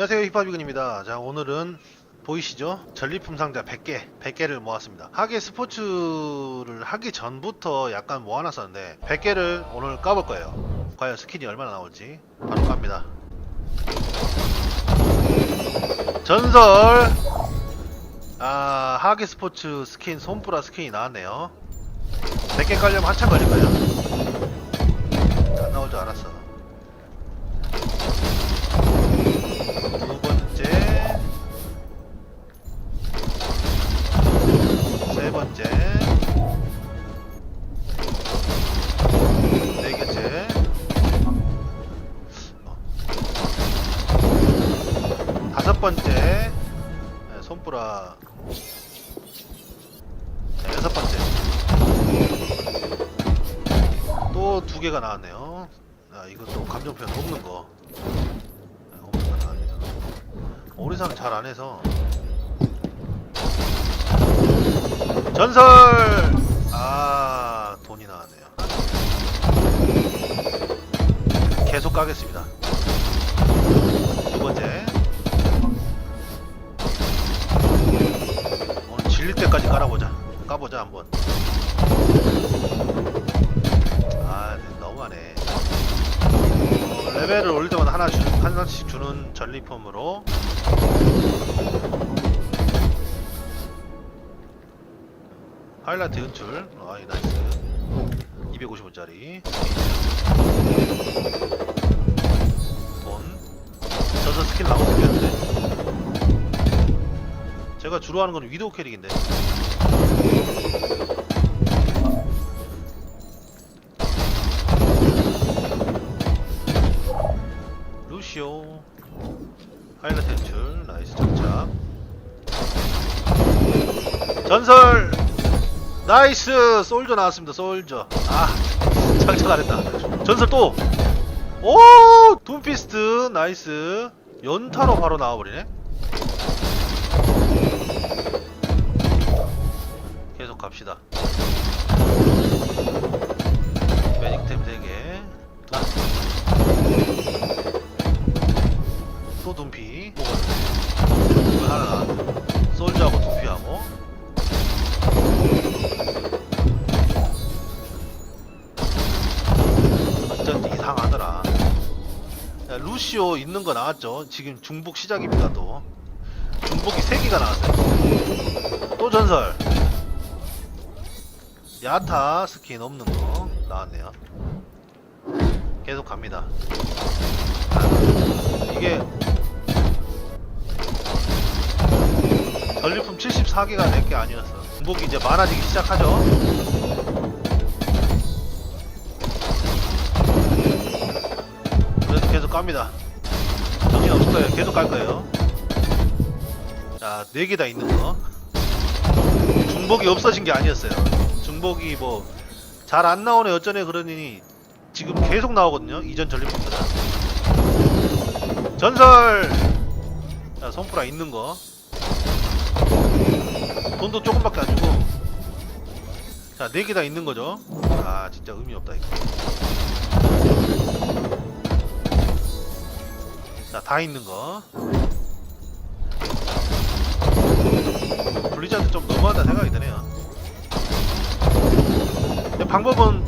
안녕하세요 힙합이근입니다. 자 오늘은 보이시죠? 전리품 상자 100개 100개를 모았습니다. 하계 스포츠를 하기 전부터 약간 모아놨었는데 100개를 오늘 까볼 거예요. 과연 스킨이 얼마나 나올지 바로 깝니다. 전설! 아 하계 스포츠 스킨 손브라 스킨이 나왔네요. 100개 깔려면 한참 걸릴 거예요 안 나올 줄 알았어 손브라. 네, 여섯 번째. 또 두 개가 나왔네요. 아 이것도 감정 표현 없는 거. 네, 없는 거 나왔네요 오리사는 잘안 해서. 전설! 아 돈이 나왔네요. 계속 까겠습니다 까보자 한번. 아 너무하네. 어, 레벨을 올릴 때마다 하나 주, 하나씩 주는 전리품으로. 하이라이트 연출. 아이 나이스. 250원짜리. 돈 저서 스킬 나오고 생겼는데. 제가 주로 하는 건 위도우 캐릭인데 전설. 나이스. 솔저 나왔습니다 솔저. 아 장착 안했다. 전설 또. 오! 둠피스트. 나이스. 연타로 바로 나와버리네. 계속 갑시다 야, 루시오 있는 거 나왔죠? 지금 중복 시작입니다 또 중복이 3개가 나왔어요. 또 전설. 야타 스킨 없는 거 나왔네요. 계속 갑니다. 아, 이게 전리품 74개가 낼 게 아니었어 중복이 이제 많아지기 시작하죠 깝니다. 정신 거예요. 계속 깔 거예요. 자 4개 다 있는 거. 중복이 없어진 게 아니었어요. 중복이 뭐 잘 안 나오네. 어쩌네 그러니 지금 계속 나오거든요. 이전 전리품들은 전설! 자 손프라 있는 거. 돈도 조금밖에 안 주고. 자 4개 다 있는 거죠. 아 진짜 의미 없다 이거 다 있는 거. 블리자드 좀 너무하다 생각이 드네요. 방법은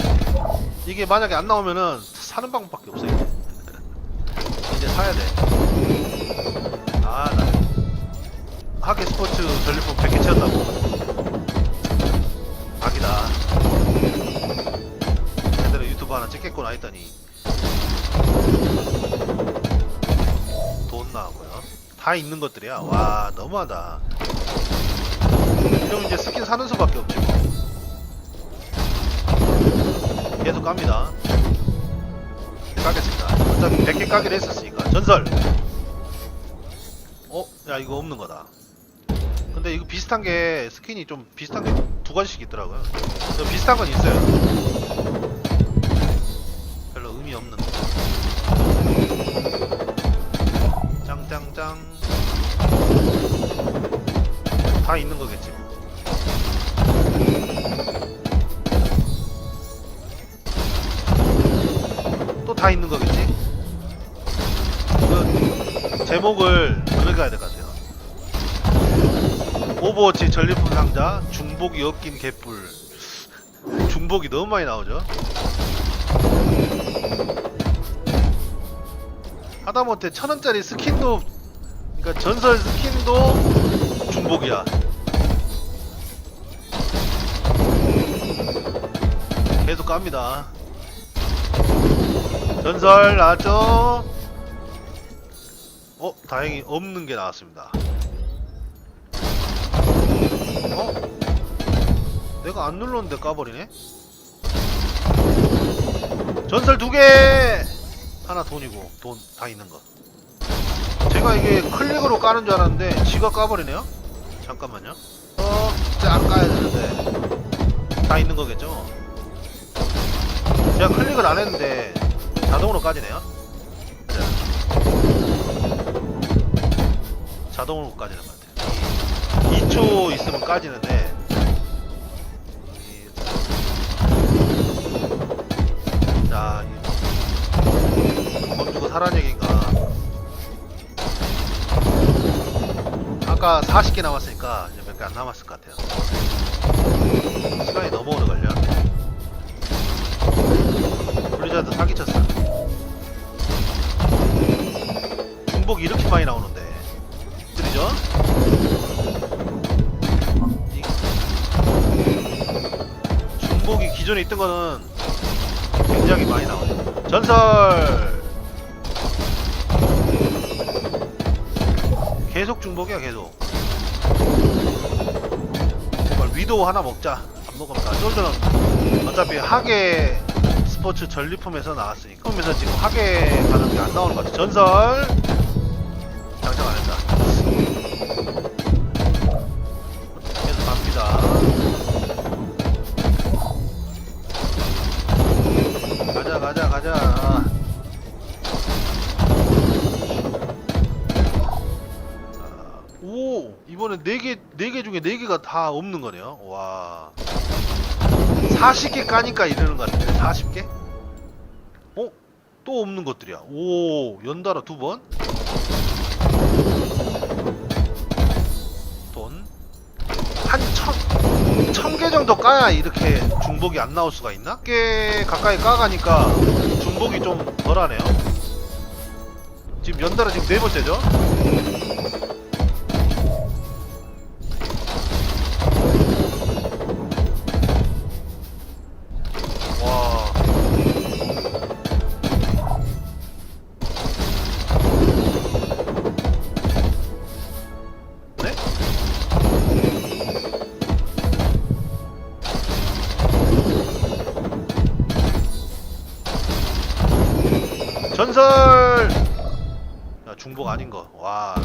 이게 만약에 안 나오면은 사는 방법밖에 없어요. 이제 사야 돼. 아, 나 하계 스포츠 전리품 100개 채웠다고. 악이다. 제대로 유튜브 하나 찍겠구나 했더니 다 있는 것들이야. 와 너무하다. 이러면 이제 스킨 사는 수밖에 없지 뭐. 계속 깝니다. 까겠습니다. 어차피 100개 까기로 했었으니까. 전설! 어? 야 이거 없는 거다. 근데 이거 비슷한 게 스킨이 좀 비슷한 게 두 가지씩 있더라고요. 저 비슷한 건 있어요. 별로 의미 없는 거. 짱짱짱 다 있는 거겠지 뭐. 또다 있는 거겠지 그 제목을 해야 될 것 같아요. 오버워치 전리품 상자 중복이 엮인 개뿔. 중복이 너무 많이 나오죠. 하다못해 천 원짜리 스킨도 그러니까 전설 스킨도 중복이야. 계속 갑니다. 전설 나왔죠? 어, 다행히 없는 게 나왔습니다. 어? 내가 안 눌렀는데 까버리네? 전설 두 개! 하나 돈이고, 돈 다 있는 거. 제가 이게 클릭으로 까는 줄 알았는데, 지가 까버리네요? 잠깐만요. 어, 쫙 까야 되는데. 다 있는 거겠죠? 제가 클릭을 안 했는데, 자동으로 까지네요? 자동으로 까지는 것 같아요. 2초 있으면 까지는데, 아까 40개 남았으니까 이제 몇 개 안 남았을 것 같아요. 시간이 너무 오래 걸려. 블리자드 사기쳤어. 중복 이렇게 많이 나오는데. 들리죠? 이- 중복이 기존에 있던 거는 굉장히 많이 나와요. 전설! 계속 중복이야, 계속. 정말 위도우 하나 먹자. 안 먹으니까. 쫄들은 어차피 하계 스포츠 전리품에서 나왔으니까. 품에서 지금 하계 가는 게 안 나오는 것 같아. 전설! 다 없는 거네요 와 40개 까니까 이러는 것 같은데 40개? 어? 또 없는 것들이야 오 연달아 두 번 돈? 한 천, 천 개 정도 까야 이렇게 중복이 안 나올 수가 있나? 꽤 가까이 까가니까 중복이 좀 덜하네요. 지금 연달아 지금 네 번째죠? 전설! 야, 중복 아닌 거. 와.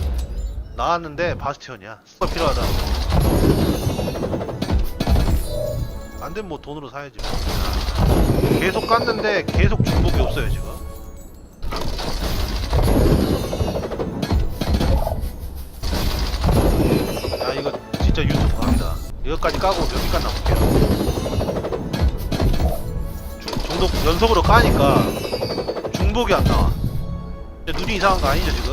나왔는데 바스티온이야. 스가 필요하다고. 안 되면 뭐 돈으로 사야지. 뭐. 계속 깠는데 계속 중복이 없어요, 지금. 야, 이거 진짜 유튜브 갑니다. 이거까지 까고 나볼게요. 중- 중독 연속으로 까니까 중복이 안 나와. 근데 눈이 이상한 거 아니죠 지금?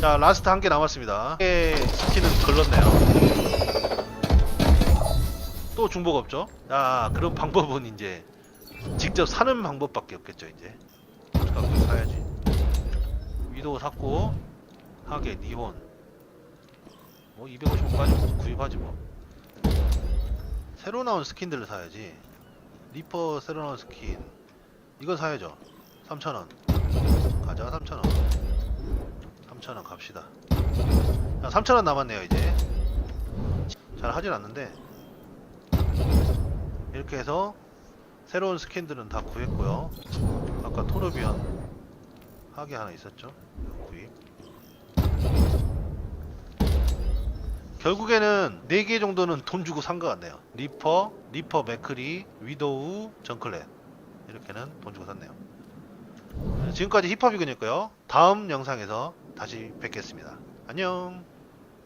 자 라스트 한 개 남았습니다. 개 스킨은 걸렀네요. 또 중복 없죠? 자 그런 방법은 이제 직접 사는 방법밖에 없겠죠 이제. 갖고 사야지. 위도우 샀고 하게 니혼. 뭐 250원까지 구입하지 뭐. 새로 나온 스킨들을 사야지. 리퍼 새로 나온 스킨. 이거 사야죠. 3,000원. 가자, 3,000원. 3,000원 갑시다. 자, 3,000원 남았네요, 이제. 잘 하진 않는데. 이렇게 해서 새로운 스킨들은 다 구했고요. 아까 토르비언 하게 하나 있었죠. 구입. 결국에는 4개 정도는 돈 주고 산 것 같네요. 리퍼, 리퍼 맥크리, 위도우, 정클렛. 이렇게는 돈 주고 샀네요. 지금까지 힙합이근이었고요. 다음 영상에서 다시 뵙겠습니다. 안녕.